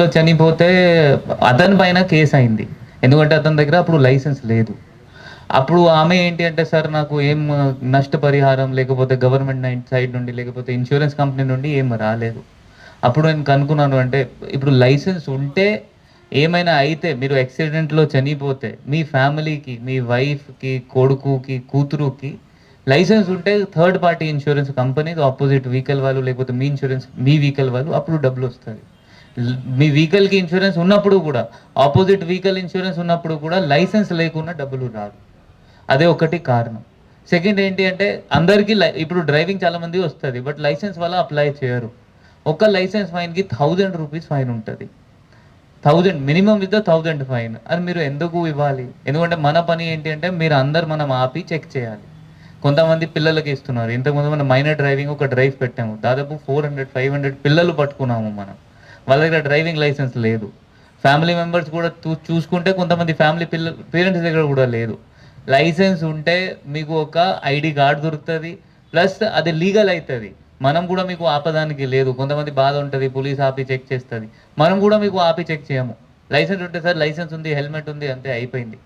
లో చనిపోతే అతని పైన కేసు అయింది. ఎందుకంటే అతని దగ్గర అప్పుడు లైసెన్స్ లేదు. అప్పుడు ఆమె ఏంటి అంటే సార్ నాకు ఏం నష్టపరిహారం లేకపోతే గవర్నమెంట్ సైడ్ నుండి లేకపోతే ఇన్సూరెన్స్ కంపెనీ నుండి ఏం రాలేదు. అప్పుడు నేను కనుక్కున్నాను అంటే ఇప్పుడు లైసెన్స్ ఉంటే ఏమైనా అయితే మీరు యాక్సిడెంట్లో చనిపోతే మీ ఫ్యామిలీకి మీ వైఫ్కి కొడుకుకి కూతురుకి లైసెన్స్ ఉంటే third party insurance company opposite vehicle వాళ్ళు లేకపోతే మీ ఇన్సూరెన్స్ మీ వెహికల్ వాళ్ళు అప్పుడు డబ్బులు వస్తుంది మీ వెహికల్కి ఇన్సూరెన్స్ ఉన్నప్పుడు కూడా ఆపోజిట్ వెహికల్ ఇన్సూరెన్స్ ఉన్నప్పుడు కూడా లైసెన్స్ లేకుండా డబ్బులు రాదు. అదే ఒకటి కారణం. సెకండ్ ఏంటి అంటే అందరికీ లై- ఇప్పుడు డ్రైవింగ్ చాలా మంది వస్తుంది బట్ లైసెన్స్ వల్ల అప్లై చేయరు. ఒక లైసెన్స్ ఫైన్కి థౌజండ్ రూపీస్ ఫైన్ ఉంటుంది. థౌజండ్ మినిమం ఇద్ద థౌజండ్ ఫైన్. అది మీరు ఎందుకు ఇవ్వాలి? ఎందుకంటే మన పని ఏంటి అంటే మీరు అందరు మనం ఆపి చెక్ చేయాలి. కొంతమంది పిల్లలకి ఇస్తున్నారు. ఇంతకుముందు మనం మైనర్ డ్రైవింగ్ ఒక డ్రైవ్ పెట్టాము. దాదాపు ఫోర్ హండ్రెడ్ ఫైవ్ హండ్రెడ్ పిల్లలు పట్టుకున్నాము మనం. వాళ్ళ దగ్గర డ్రైవింగ్ లైసెన్స్ లేదు. ఫ్యామిలీ మెంబర్స్ కూడా చూ- చూసుకుంటే కొంతమంది ఫ్యామిలీ పిల్ల పేరెంట్స్ దగ్గర కూడా లేదు. లైసెన్స్ ఉంటే మీకు ఒక ఐడి కార్డ్ దొరుకుతుంది ప్లస్ అది లీగల్ అవుతుంది మనం కూడా మీకు ఆపదానికి లేదు. కొంతమంది బాధ ఉంటుంది పోలీస్ ఆపి చెక్ చేస్తుంది. మనం కూడా మీకు ఆపి చెక్ చేయము. లైసెన్స్ ఉంటే సార్ లైసెన్స్ ఉంది హెల్మెట్ ఉంది అంతే అయిపోయింది.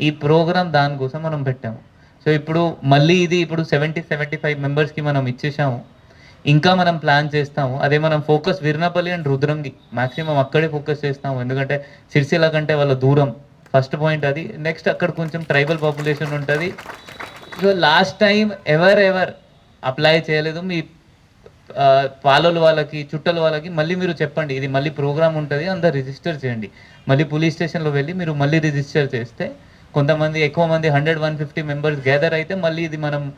ఈ ప్రోగ్రామ్ దానికోసం మనం పెట్టాము. సో ఇప్పుడు మళ్ళీ ఇది ఇప్పుడు సెవెంటీ సెవెంటీ ఫైవ్ మెంబర్స్కి మనం ఇచ్చేసాము. ఇంకా మనం ప్లాన్ చేస్తాము. అదే మనం focus Virnapalli and Rudrangi. Maximum అక్కడే ఫోకస్ చేస్తాము. ఎందుకంటే సిరిసిల్ల కంటే వాళ్ళ దూరం. ఫస్ట్ పాయింట్ అది. నెక్స్ట్ అక్కడ కొంచెం ట్రైబల్ పాపులేషన్ ఉంటుంది. So last time ever ever apply చేయలేదు. మీ ఆ, పాలోలు వాళ్ళకి చుట్టల వాళ్ళకి మళ్ళీ మీరు చెప్పండి. ఇది మళ్ళీ ప్రోగ్రామ్ ఉంటుంది. అందరు రిజిస్టర్ చేయండి. మళ్ళీ పోలీస్ స్టేషన్లో వెళ్ళి మీరు మళ్ళీ రిజిస్టర్ చేస్తే కొంతమంది ఎక్కువ మంది hundred one fifty members gather అయితే మళ్ళీ ఇది మనం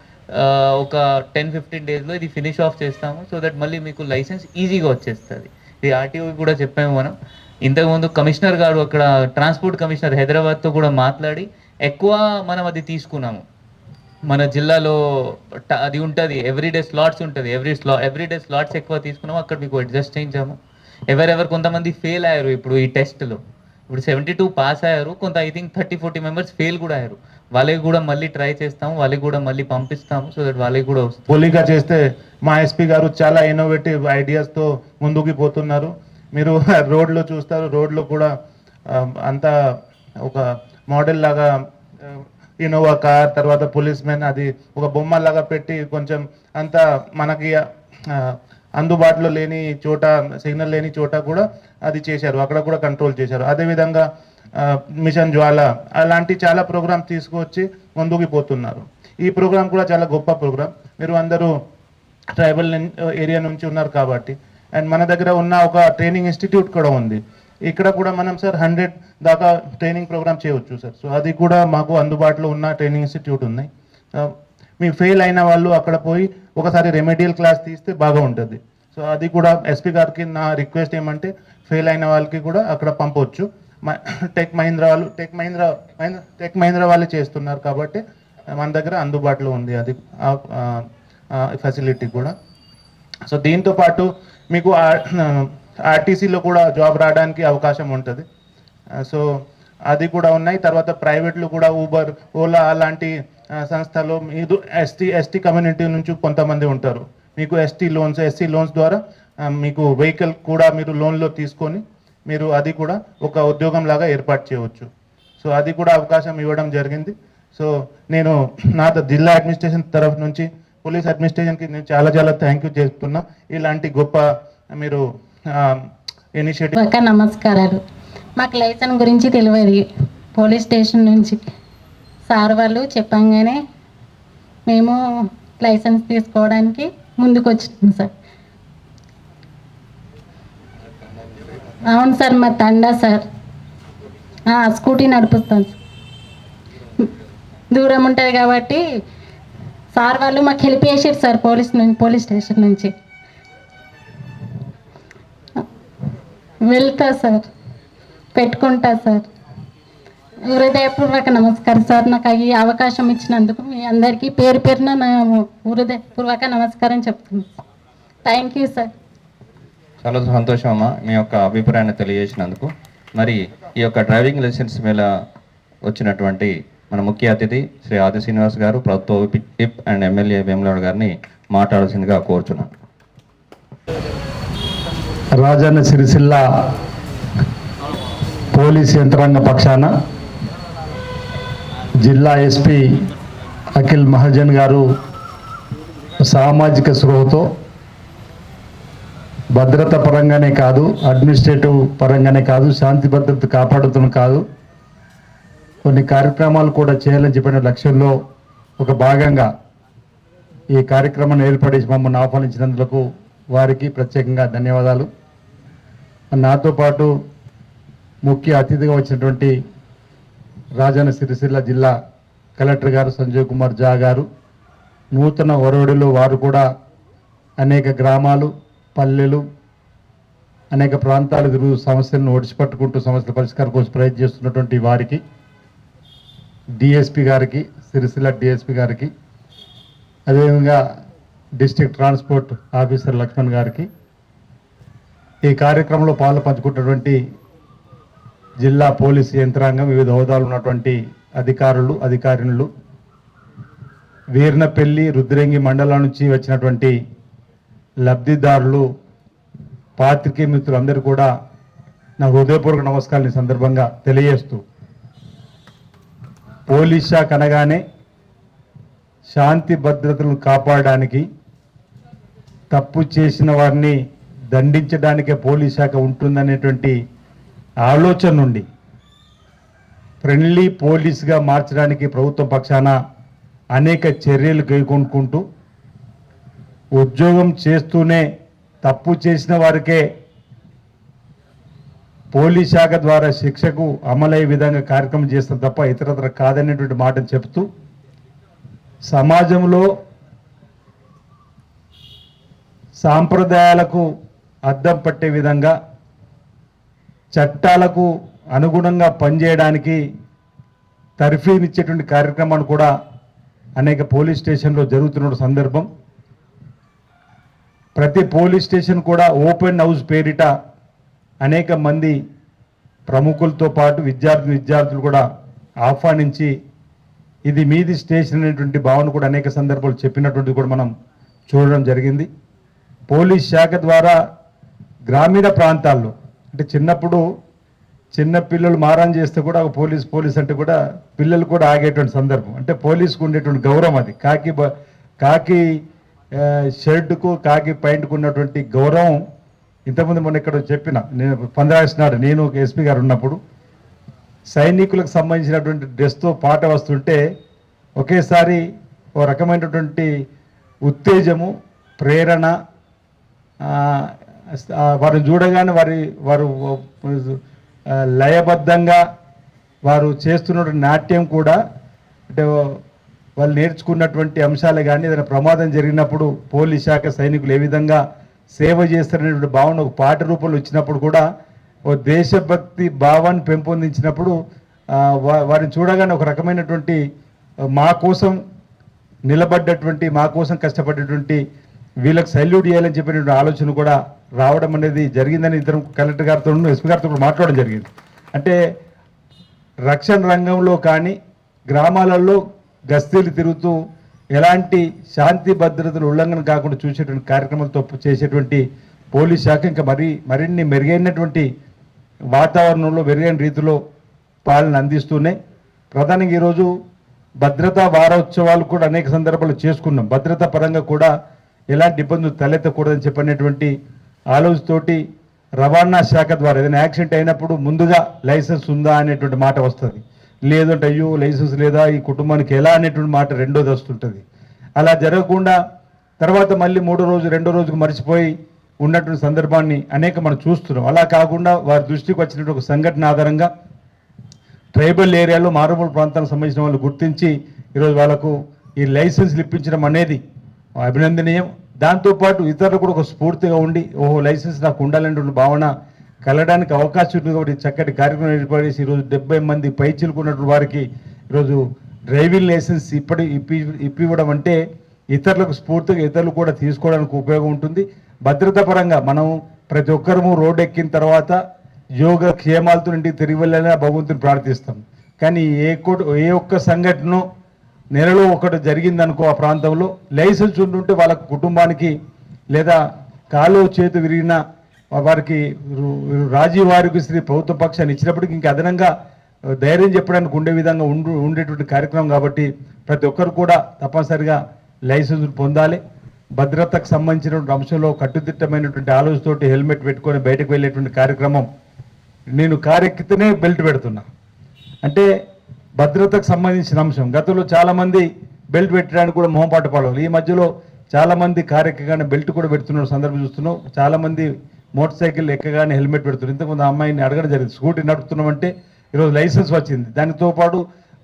ఒక టెన్ ఫిఫ్టీన్ డేస్లో ఇది ఫినిష్ ఆఫ్ చేస్తాము. సో దట్ మళ్ళీ మీకు లైసెన్స్ ఈజీగా వచ్చేస్తుంది. ఇది ఆర్టీఓ కూడా చెప్పాము మనం. ఇంతకుముందు కమిషనర్ గారు అక్కడ ట్రాన్స్పోర్ట్ కమిషనర్ హైదరాబాద్తో కూడా మాట్లాడి ఎక్కువ మనం అది తీసుకున్నాము. మన జిల్లాలో అది ఉంటుంది. ఎవ్రీడే స్లాట్స్ ఉంటుంది. ఎవ్రీ స్లా ఎవ్రీడే స్లాట్స్ ఎక్కువ తీసుకున్నాము. అక్కడ మీకు అడ్జస్ట్ చేయించాము. ఎవరెవరు కొంతమంది ఫెయిల్ అయ్యారు ఇప్పుడు ఈ టెస్ట్లో ఇప్పుడు సెవెంటీ టూ పాస్ అయ్యారు. కొంత I think thirty forty members fail కూడా అయ్యారు. వాళ్ళకి కూడా మళ్ళీ ట్రై చేస్తాము వాళ్ళకి కూడా మళ్ళీ పంపిస్తాము సో దట్ వాళ్ళకి కూడా వస్తుంది. పోలిక చేస్తే మా ఎస్పీ గారు చాలా ఇన్నోవేటివ్ ఐడియాస్తో ముందుకు పోతున్నారు. మీరు రోడ్లో చూస్తారు రోడ్లో కూడా అంతా ఒక మోడల్ లాగా ఇన్నోవా కార్ తర్వాత పోలీస్ మెన్ అది ఒక బొమ్మ లాగా పెట్టి కొంచెం అంతా మనకి అందుబాటులో లేని చోట సిగ్నల్ లేని చోట కూడా అది చేశారు. అక్కడ కూడా కంట్రోల్ చేశారు. అదేవిధంగా మిషన్ జ్వాల అలాంటి చాలా ప్రోగ్రామ్స్ తీసుకువచ్చి ముందుకు పోతున్నారు. ఈ ప్రోగ్రామ్ కూడా చాలా గొప్ప ప్రోగ్రామ్ మీరు అందరూ ట్రైబల్ ఏరియా నుంచి ఉన్నారు కాబట్టి. అండ్ మన దగ్గర ఉన్న ఒక ట్రైనింగ్ ఇన్స్టిట్యూట్ కూడా ఉంది. ఇక్కడ కూడా మనం సార్ హండ్రెడ్ దాకా ట్రైనింగ్ ప్రోగ్రామ్ చేయవచ్చు సార్. సో అది కూడా మాకు అందుబాటులో ఉన్న ట్రైనింగ్ ఇన్స్టిట్యూట్ ఉన్నాయి మీ ఫెయిల్ అయిన వాళ్ళు అక్కడ పోయి ఒకసారి రెమెడియల్ క్లాస్ తీస్తే బాగా ఉంటుంది. సో అది కూడా ఎస్పీ గారికి నా రిక్వెస్ట్ ఏమంటే ఫెయిల్ అయిన వాళ్ళకి కూడా అక్కడ పంపవచ్చు టెక్ మహీంద్రా వాళ్ళు టెక్ మహీంద్రా మహీంద్రా టెక్ మహీంద్రా వాళ్ళు చేస్తున్నారు కాబట్టి మన దగ్గర అందుబాటులో ఉంది అది ఫెసిలిటీ కూడా. సో దీంతో పాటు మీకు ఆర్టీసీలో కూడా జాబ్ రావడానికి అవకాశం ఉంటుంది. సో అది కూడా ఉన్నాయి. తర్వాత ప్రైవేట్లు కూడా ఊబర్ ఓలా అలాంటి సంస్థలు మీరు ఎస్టీ ఎస్టీ కమ్యూనిటీ నుంచి కొంతమంది ఉంటారు. మీకు ఎస్టీ లోన్స్ ఎస్సీ లోన్స్ ద్వారా మీకు వెహికల్ కూడా మీరు లోన్లో తీసుకొని మీరు అది కూడా ఒక ఉద్యోగం లాగా ఏర్పాటు చేయవచ్చు. సో అది కూడా అవకాశం ఇవ్వడం జరిగింది. సో నేను నా జిల్లా అడ్మినిస్ట్రేషన్ తరఫు నుంచి పోలీస్ అడ్మినిస్ట్రేషన్కి నేను చాలా చాలా థ్యాంక్ యూ చెప్తున్నా. ఇలాంటి గొప్ప మీరు ఇనిషియేటివ్ అక్క నమస్కారాలు. మాకు లైసెన్స్ గురించి తెలియదు. పోలీస్ స్టేషన్ నుంచి సార్ వాళ్ళు చెప్పంగానే మేము లైసెన్స్ తీసుకోవడానికి ముందుకు వచ్చినాం సార్. అవును సార్ మా తండా సార్. స్కూటీ నడుపుస్తాను సార్. దూరం ఉంటుంది కాబట్టి సార్ వాళ్ళు మాకు హెల్ప్ చేసారు సార్ పోలీస్ నుంచి పోలీస్ స్టేషన్ నుంచి. వెళ్తా సార్ పెట్టుకుంటా సార్. హృదయపూర్వక నమస్కారం సార్ నాకు ఈ అవకాశం ఇచ్చినందుకు మీ అందరికీ పేరు పేరున నా హృదయపూర్వక నమస్కారం చెప్తున్నాను. థ్యాంక్ యూ సార్ చాలా సంతోషం అమ్మా మీ యొక్క అభిప్రాయాన్ని తెలియజేసినందుకు. మరి ఈ యొక్క డ్రైవింగ్ లైసెన్స్ మీద వచ్చినటువంటి మన ముఖ్య అతిథి శ్రీ ఆది శ్రీనివాస్ గారు ప్రభుత్వ విప్ అండ్ ఎమ్మెల్యే వేములవాడు గారిని మాట్లాడాల్సిందిగా కోరుచున్నాను. రాజన్న సిరిసిల్ల పోలీస్ యంత్రాంగ పక్షాన జిల్లా ఎస్పీ అఖిల్ మహాజన్ గారు సామాజిక స్పృహతో భద్రత పరంగానే కాదు అడ్మినిస్ట్రేటివ్ పరంగానే కాదు శాంతి భద్రత కాపాడుతున్న కాదు. కొన్ని కార్యక్రమాలు కూడా చేయాలని చెప్పిన లక్ష్యంలో ఒక భాగంగా ఈ కార్యక్రమాన్ని ఏర్పడేసి మమ్మల్ని ఆహ్వానించినందుకు వారికి ప్రత్యేకంగా ధన్యవాదాలు. నాతో పాటు ముఖ్య అతిథిగా వచ్చినటువంటి రాజన్న సిరిసిల్ల జిల్లా కలెక్టర్ గారు సంజయ్ కుమార్ జా గారు నూతన ఒరవడిలో వారు కూడా అనేక గ్రామాలు పల్లెలు అనేక ప్రాంతాలు తిరుగు సమస్యలను ఒడిచిపట్టుకుంటూ సమస్యల పరిష్కారం కోసం ప్రయత్నం చేస్తున్నటువంటి వారికి డిఎస్పి గారికి సిరిసిల్ల డిఎస్పి గారికి అదేవిధంగా డిస్టిక్ ట్రాన్స్పోర్ట్ ఆఫీసర్ లక్ష్మణ్ గారికి ఈ కార్యక్రమంలో పాలు పంచుకున్నటువంటి జిల్లా పోలీసు యంత్రాంగం వివిధ హోదాలు ఉన్నటువంటి అధికారులు అధికారినులు వీర్నపల్లి రుద్రంగి మండలం నుంచి వచ్చినటువంటి లబ్ధిదారులు పాత్రికేయ మిత్రులందరూ కూడా నా హృదయపూర్వక నమస్కారాలు ఈ సందర్భంగా తెలియజేస్తూ పోలీస్ శాఖ అనగానే శాంతి భద్రతలను కాపాడడానికి తప్పు చేసిన వారిని దండించడానికే పోలీస్ శాఖ ఉంటుందనేటువంటి ఆలోచన నుండి ఫ్రెండ్లీ పోలీస్గా మార్చడానికి ప్రభుత్వం పక్షాన అనేక చర్యలు కైకొనుకుంటూ ఉద్యోగం చేస్తూనే తప్పు చేసిన వారికే పోలీస్ శాఖ ద్వారా శిక్షకు అమలయ్యే విధంగా కార్యక్రమం చేస్తాం తప్ప ఇతరత్ర కాదనేటువంటి మాటను చెప్తూ సమాజంలో సాంప్రదాయాలకు అద్దం పట్టే విధంగా చట్టాలకు అనుగుణంగా పనిచేయడానికి తర్ఫీనిచ్చేటువంటి కార్యక్రమాన్ని కూడా అనేక పోలీస్ స్టేషన్లో జరుగుతున్న సందర్భం. ప్రతి పోలీస్ స్టేషన్ కూడా ఓపెన్ హౌస్ పేరిట అనేక మంది ప్రముఖులతో పాటు విద్యార్థి విద్యార్థులు కూడా ఆహ్వానించి ఇది మీది స్టేషన్ అనేటువంటి భావన కూడా అనేక సందర్భాలు చెప్పినటువంటిది కూడా మనం చూడడం జరిగింది. పోలీస్ శాఖ ద్వారా గ్రామీణ ప్రాంతాల్లో అంటే చిన్నప్పుడు చిన్న పిల్లలు మారం చేస్తే కూడా ఒక పోలీస్ పోలీస్ అంటే కూడా పిల్లలు కూడా ఆగేటువంటి సందర్భం. అంటే పోలీసుకు ఉండేటువంటి గౌరవం అది. కాకి కాకి షర్టుకు కాకి ప్యాంటుకు ఉన్నటువంటి గౌరవం ఇంతకుముందు మొన్న ఇక్కడ చెప్పిన నేను పంద్రాగస్టు నాడు నేను ఒక ఎస్పీ గారు ఉన్నప్పుడు సైనికులకు సంబంధించినటువంటి డ్రెస్తో పాట వస్తుంటే ఒకేసారి ఓ రకమైనటువంటి ఉత్తేజము ప్రేరణ వారిని చూడగానే వారి వారు లయబద్ధంగా వారు చేస్తున్నటువంటి నాట్యం కూడా అంటే వాళ్ళు నేర్చుకున్నటువంటి అంశాలు కానీ ఏదైనా ప్రమాదం జరిగినప్పుడు పోలీస్ శాఖ సైనికులు ఏ విధంగా సేవ చేస్తారనేటువంటి భావన ఒక పాట రూపంలో వచ్చినప్పుడు కూడా ఓ దేశభక్తి భావాన్ని పెంపొందించినప్పుడు వారిని చూడగానే ఒక రకమైనటువంటి మా కోసం నిలబడ్డటువంటి మా కోసం కష్టపడేటువంటి వీళ్ళకి సల్యూట్ చేయాలని చెప్పినటువంటి ఆలోచన కూడా రావడం అనేది జరిగిందని ఇద్దరు కలెక్టర్ గారితో ఎస్పీ గారితో కూడా మాట్లాడడం జరిగింది. అంటే రక్షణ రంగంలో కానీ గ్రామాలలో గస్తీలు తిరుగుతూ ఎలాంటి శాంతి భద్రతలు ఉల్లంఘన కాకుండా చూసేటువంటి కార్యక్రమాలతో చేసేటువంటి పోలీస్ శాఖ ఇంకా మరి మరిన్ని మెరుగైనటువంటి వాతావరణంలో మెరుగైన రీతిలో పాలన అందిస్తూనే ప్రధానంగా ఈరోజు భద్రతా వారోత్సవాలు కూడా అనేక సందర్భాలు చేసుకున్నాం. భద్రతా పరంగా కూడా ఎలాంటి ఇబ్బందులు తలెత్తకూడదని చెప్పినటువంటి ఆలోచనతోటి రవాణా శాఖ ద్వారా ఏదైనా యాక్సిడెంట్ అయినప్పుడు ముందుగా లైసెన్స్ ఉందా అనేటువంటి మాట వస్తుంది. లేదంటే అయ్యో లైసెన్స్ లేదా ఈ కుటుంబానికి ఎలా అనేటువంటి మాట రెండోది వస్తుంటుంది అలా జరగకుండా తర్వాత మళ్ళీ మూడో రోజు రెండో రోజుకు మర్చిపోయి ఉన్నటువంటి సందర్భాన్ని అనేక మనం చూస్తున్నాం. అలా కాకుండా వారి దృష్టికి వచ్చినటువంటి ఒక సంఘటన ఆధారంగా ట్రైబల్ ఏరియాలో మారుమూల ప్రాంతాలకు సంబంధించిన వాళ్ళు గుర్తించి ఈరోజు వాళ్ళకు ఈ లైసెన్స్లు ఇప్పించడం అనేది అభినందనీయం. దాంతోపాటు ఇతరులు కూడా ఒక స్ఫూర్తిగా ఉండి ఓహో లైసెన్స్ నాకు ఉండాలనేటువంటి భావన కలడానికి అవకాశం ఉంది కాబట్టి చక్కటి కార్యక్రమం ఏర్పడేసి ఈరోజు డెబ్బై మంది పైచిలుకున్నటువంటి వారికి ఈరోజు డ్రైవింగ్ లైసెన్స్ ఇప్పటి ఇప్పి ఇప్పివ్వడం అంటే ఇతరులకు స్ఫూర్తిగా ఇతరులు కూడా తీసుకోవడానికి ఉపయోగం ఉంటుంది. భద్రతా పరంగా మనం ప్రతి ఒక్కరము రోడ్డు ఎక్కిన తర్వాత యోగ క్షేమాలతో ఇంటికి తిరిగి వెళ్ళాలని భగవంతుని ప్రార్థిస్తాం. కానీ ఏ ఏ ఒక్క సంఘటన నెలలో ఒకటి జరిగిందనుకో ఆ ప్రాంతంలో లైసెన్స్ ఉంటుంటే వాళ్ళ కుటుంబానికి లేదా కాలు చేతి విరిగిన వారికి రాజీ వారికి శ్రీ ప్రభుత్వ పక్షాన్ని ఇచ్చినప్పటికీ ఇంకా అదనంగా ధైర్యం చెప్పడానికి ఉండే విధంగా ఉండు ఉండేటువంటి కార్యక్రమం కాబట్టి ప్రతి ఒక్కరు కూడా తప్పనిసరిగా లైసెన్స్ పొందాలి. భద్రతకు సంబంధించినటువంటి అంశంలో కట్టుదిట్టమైనటువంటి ఆలోచనతోటి హెల్మెట్ పెట్టుకొని బయటకు వెళ్ళేటువంటి కార్యక్రమం. నేను కారెక్కితేనే బెల్ట్ పెడుతున్నా. అంటే భద్రతకు సంబంధించిన అంశం. గతంలో చాలామంది బెల్ట్ పెట్టడానికి కూడా మొహపాటు పడవాలి ఈ మధ్యలో చాలామంది మంది బెల్ట్ కూడా పెడుతున్న సందర్భం చూస్తున్నాం. చాలామంది మోటార్ సైకిల్ ఎక్కగానే హెల్మెట్ పెడుతున్నారు. ఇంతకుముందు అమ్మాయిని అడగడం జరిగింది. స్కూటీ నడుపుతున్నామంటే ఈరోజు లైసెన్స్ వచ్చింది. దానితో పాటు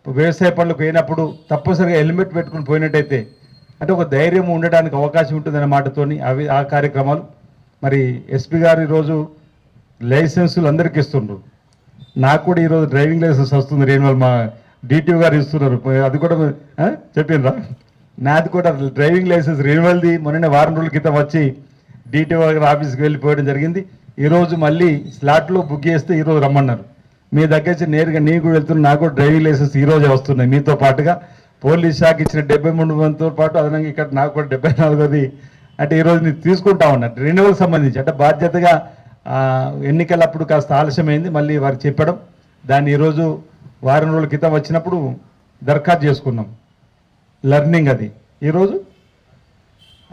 వ్యవసాయ పనులకు పోయినప్పుడు తప్పనిసరిగా హెల్మెట్ పెట్టుకుని పోయినట్టయితే అంటే ఒక ధైర్యం ఉండడానికి అవకాశం ఉంటుందనే మాటతోని అవి ఆ కార్యక్రమాలు మరి ఎస్పీ గారు ఈరోజు లైసెన్సులు అందరికీ ఇస్తుండ్రు. నాకు కూడా ఈరోజు డ్రైవింగ్ లైసెన్స్ వస్తుంది. రేణువల్ మా డిటిఓ గారు ఇస్తున్నారు. అది కూడా ఆ, చెప్పిండ్రా నాది కూడా డ్రైవింగ్ లైసెన్స్ రెన్యువల్ది మొన్ననే వారం రోజుల క్రితం వచ్చి డిటిఓ గారి ఆఫీస్కి వెళ్ళిపోవడం జరిగింది. ఈరోజు మళ్ళీ స్లాట్లో బుక్ చేస్తే ఈరోజు రమ్మన్నారు. మీ దగ్గర నుంచి నేరుగా నీకు కూడా వెళ్తున్నా నాకు కూడా డ్రైవింగ్ లైసెన్స్ ఈరోజు వస్తున్నాయి మీతో పాటుగా. పోలీస్ శాఖ ఇచ్చిన డెబ్బై మూడు మందితో పాటు అదనంగా ఇక్కడ నాకు కూడా డెబ్బై నాలుగోది అంటే ఈరోజు నేను తీసుకుంటా ఉన్నా. రెన్యువల్ సంబంధించి అంటే బాధ్యతగా ఎన్నికలప్పుడు కాస్త ఆలస్యమైంది మళ్ళీ వారికి చెప్పడం. దాన్ని ఈరోజు వారం రోజుల క్రితం వచ్చినప్పుడు దరఖాస్తు చేసుకున్నాం. లర్నింగ్ అది. ఈరోజు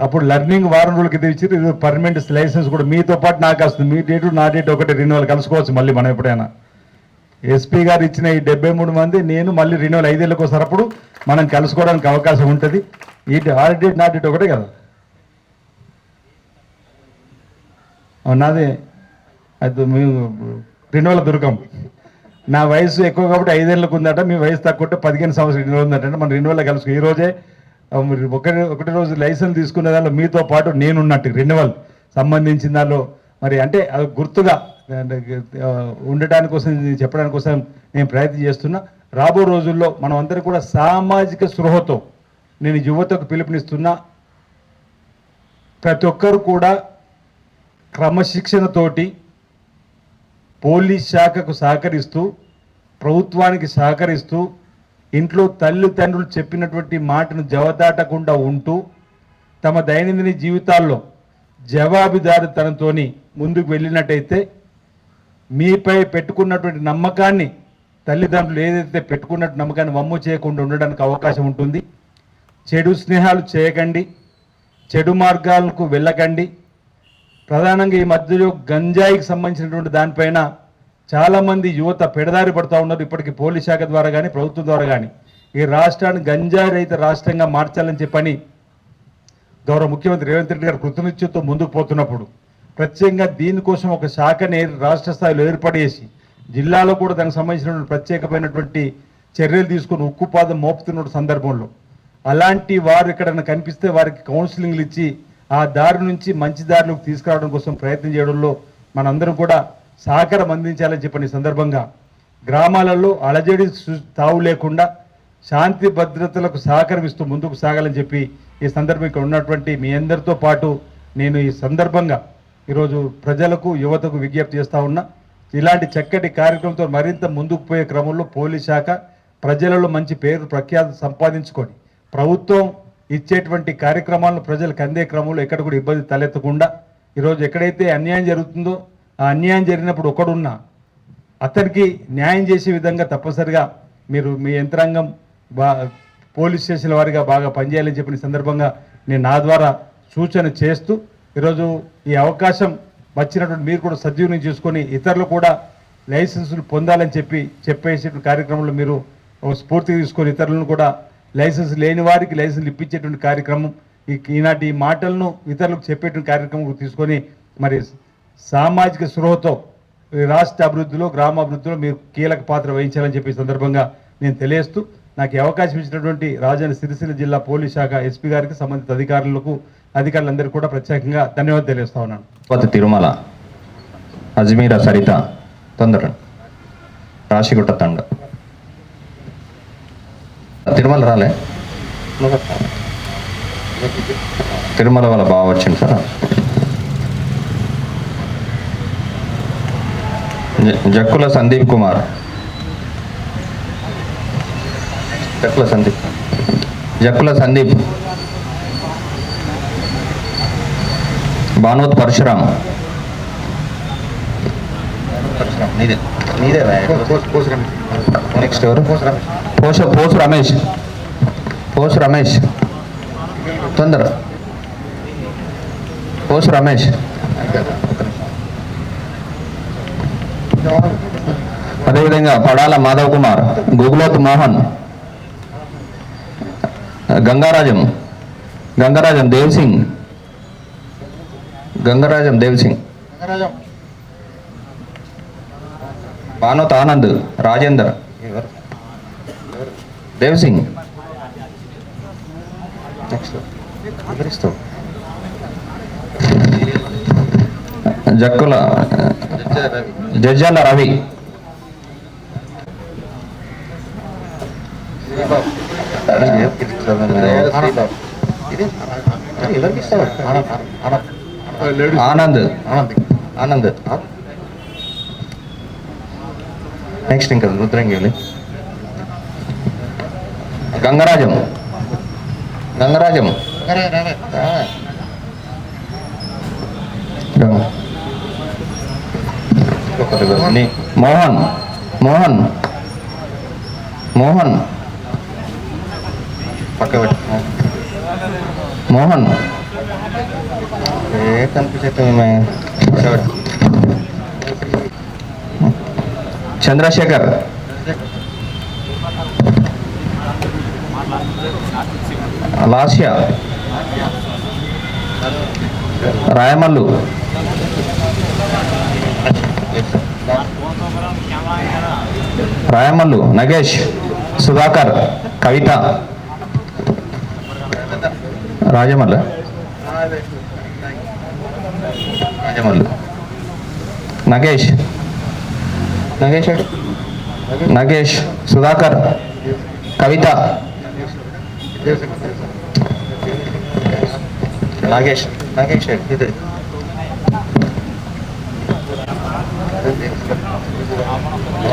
అప్పుడు లర్నింగ్ వారం రోజుల క్రితం ఇచ్చి ఇది పర్మనెంట్ లైసెన్స్ కూడా మీతో పాటు నాకు వస్తుంది. మీ డేటు నా డేట్ ఒకటి రెన్యువల్ కలుసుకోవచ్చు మళ్ళీ మనం ఎప్పుడైనా. ఎస్పీ గారు ఇచ్చిన ఈ డెబ్బై మూడు మంది నేను మళ్ళీ రెన్యువల్ ఐదేళ్ళకి వస్తున్నప్పుడు మనం కలుసుకోవడానికి అవకాశం ఉంటుంది. ఈ ఆర్ డేట్ నా డేట్ ఒకటే కదా? నాదే నాది. అది మేము రెన్యువల్ దొరకం నా వయసు ఎక్కువ కాబట్టి ఐదేళ్ళకు ఉందట మీ వయసు తక్కువ పదిహేను సంవత్సరాలు రెన్యువల్ ఉందంటే అంటే మన రెన్యువల్ కలుసుకో ఈ రోజే ఒకటి ఒకటి రోజు లైసెన్స్ తీసుకునే దానిలో మీతో పాటు నేనున్నట్టు రెన్యువల్ సంబంధించిన దానిలో. మరి అంటే అది గుర్తుగా ఉండటాని ఉండటానికి కోసం చెప్పడానికి కోసం నేను ప్రయత్నం చేస్తున్నా. రాబో రోజుల్లో మనం అందరం కూడా సామాజిక స్పృహతో నేను యువతకు పిలుపునిస్తున్నా. ప్రతి ఒక్కరు కూడా క్రమశిక్షణతోటి పోలీస్ శాఖకు సహకరిస్తూ ప్రభుత్వానికి సహకరిస్తూ ఇంట్లో తల్లిదండ్రులు చెప్పినటువంటి మాటను జవదాటకుండా ఉంటూ తమ దైనందిన జీవితాల్లో జవాబుదారితనంతో ముందుకు వెళ్ళినట్టయితే మీపై పెట్టుకున్నటువంటి నమ్మకాన్ని తల్లిదండ్రులు ఏదైతే పెట్టుకున్నట్టు నమ్మకాన్ని వమ్ము చేయకుండా ఉండడానికి అవకాశం ఉంటుంది. చెడు స్నేహాలు చేయకండి. చెడు మార్గాలకు వెళ్ళకండి. ప్రధానంగా ఈ మధ్యలో గంజాయికి సంబంధించినటువంటి దానిపైన చాలామంది యువత పెడదారి పడుతూ ఉన్నారు. ఇప్పటికి పోలీస్ శాఖ ద్వారా కానీ ప్రభుత్వం ద్వారా కానీ ఈ రాష్ట్రాన్ని గంజాయి రహిత రాష్ట్రంగా మార్చాలని చెప్పని గౌరవ ముఖ్యమంత్రి రేవంత్ రెడ్డి గారు కృతనిశ్చయంతో ముందుకు పోతున్నప్పుడు ప్రత్యేకంగా దీనికోసం ఒక శాఖని రాష్ట్ర స్థాయిలో ఏర్పాటు చేసి జిల్లాలో కూడా దానికి సంబంధించినటువంటి ప్రత్యేకమైనటువంటి చర్యలు తీసుకుని ఉక్కుపాదం మోపుతున్న సందర్భంలో అలాంటి వారు ఎక్కడైనా కనిపిస్తే వారికి కౌన్సిలింగ్లు ఇచ్చి ఆ దారి నుంచి మంచి దారిలోకి తీసుకురావడం కోసం ప్రయత్నం చేయడంలో మనందరం కూడా సహకారం అందించాలని చెప్పిన సందర్భంగా గ్రామాలలో అలజడి తావు లేకుండా శాంతి భద్రతలకు సహకరిస్తూ ముందుకు సాగాలని చెప్పి ఈ సందర్భం ఇక్కడ ఉన్నటువంటి మీ అందరితో పాటు నేను ఈ సందర్భంగా ఈరోజు ప్రజలకు యువతకు విజ్ఞప్తి చేస్తూ ఉన్నా. ఇలాంటి చక్కటి కార్యక్రమంతో మరింత ముందుకు పోయే క్రమంలో పోలీస్ శాఖ ప్రజలలో మంచి పేరు ప్రఖ్యాతి సంపాదించుకొని ప్రభుత్వం ఇచ్చేటువంటి కార్యక్రమాలను ప్రజలకు అందే క్రమంలో ఎక్కడ కూడా ఇబ్బంది తలెత్తకుండా ఈరోజు ఎక్కడైతే అన్యాయం జరుగుతుందో ఆ అన్యాయం జరిగినప్పుడు ఒకడున్నా అతనికి న్యాయం చేసే విధంగా తప్పనిసరిగా మీరు మీ యంత్రాంగం బా పోలీస్ స్టేషన్ల వారిగా బాగా పనిచేయాలని చెప్పిన సందర్భంగా నేను నా ద్వారా సూచన చేస్తూ ఈరోజు ఈ అవకాశం వచ్చినటువంటి మీరు కూడా సద్వినియోగం చేసుకొని ఇతరులు కూడా లైసెన్సులు పొందాలని చెప్పి చెప్పేసే కార్యక్రమంలో మీరు ఒక స్ఫూర్తి తీసుకొని ఇతరులను కూడా లైసెన్స్ లేని వారికి లైసెన్స్ ఇప్పించేటువంటి కార్యక్రమం ఈనాటి ఈ మాటలను ఇతరులకు చెప్పేటువంటి కార్యక్రమం తీసుకొని మరి సామాజిక స్పృహతో రాష్ట్ర అభివృద్ధిలో గ్రామ అభివృద్ధిలో మీరు కీలక పాత్ర వహించాలని చెప్పి సందర్భంగా నేను తెలియజేస్తూ నాకు అవకాశం ఇచ్చినటువంటి రాజన్న సిరిసిల్ల జిల్లా పోలీస్ శాఖ ఎస్పీ గారికి సంబంధిత అధికారులకు అధికారులందరికీ కూడా ప్రత్యేకంగా ధన్యవాదాలు తెలియజేస్తా ఉన్నాను. తిరుమల అజ్మీర సరిత తొందర రాశిగుట్ట తండ. తిరుమల రాలే? తిరుమల వాళ్ళ బాగా వచ్చింది సార్. జక్కుల సందీప్ కుమార్. జక్కుల సందీప్. జక్కుల సందీప్. బానోత్ పరశురామ్. నెక్స్ట్ ఎవరు? పోష పోసు రమేష్. పోసు రమేష్. తొందర. పోసు రమేష్. అదేవిధంగా పడాల మాధవ్ కుమార్ గుగులోత్ మోహన్ గంగారాజం గంగారాజం దేవ్ సింగ్ గంగరాజం దేవ్ సింగ్ పానోత్ ఆనంద్ రాజేందర్ దేవ్ సింగ్. జక్కుల జడ్జాల రవి. ఆనంద్ ఆనంద్. నెక్స్ట్ ఇంకా రుద్రంగిలి గంగరాజం. గంగరాజం. మోహన్. మోహన్. మోహన్. పక్క మోహన్. ఏ చంద్రశేఖర్. లాస్య. రాయమల్లు. రాయమల్లు నగేష్ సుధాకర్ కవిత. రాజమల్లు. రాజమల్లు నగేష్ నగేష్ ఎక్కడ? నగేష్ సుధాకర్ కవిత నాగేష్ నాగేష్ ఇది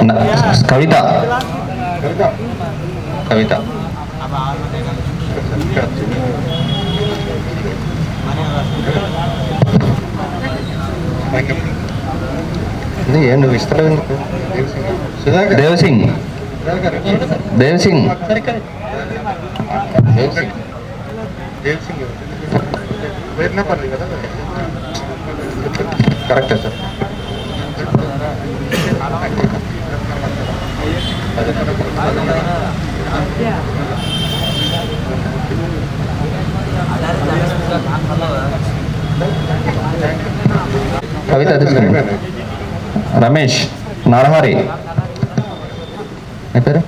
న- కవిత కవిత ఇది ఏం నువ్వు ఇస్తలేవు ఎందుకు? దేవ్ సింగ్. దేవ్ సింగ్. దేవ్ సింగ్. కరెక్టే సార్. కవిత తీసుకుని రమేష్ నరహరి పేరు?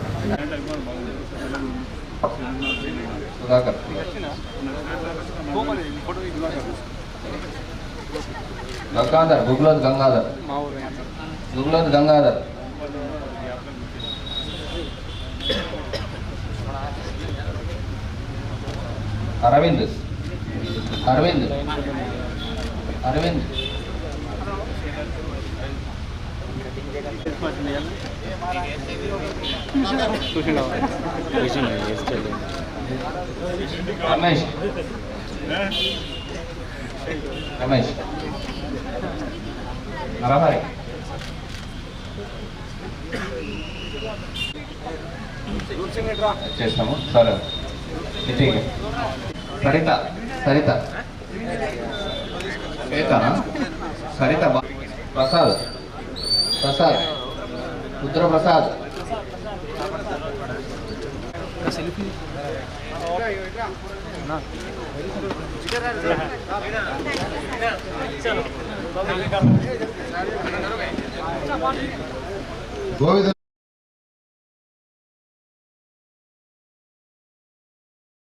సుధాకర్ గంగాధర్ గుగ్లోత్ గంగాధర్. గుగ్లోత్ గంగాధర్. అరవింద్. అరవింద్. అరవింద్. రమేష్ రమేష్. నరహరి చేస్తాము సరే ఇది సరిత సరిత. శ్వేతనా సరిత బా- ప్రసాద్ ప్రసాద్ రుద్ర ప్రసాద్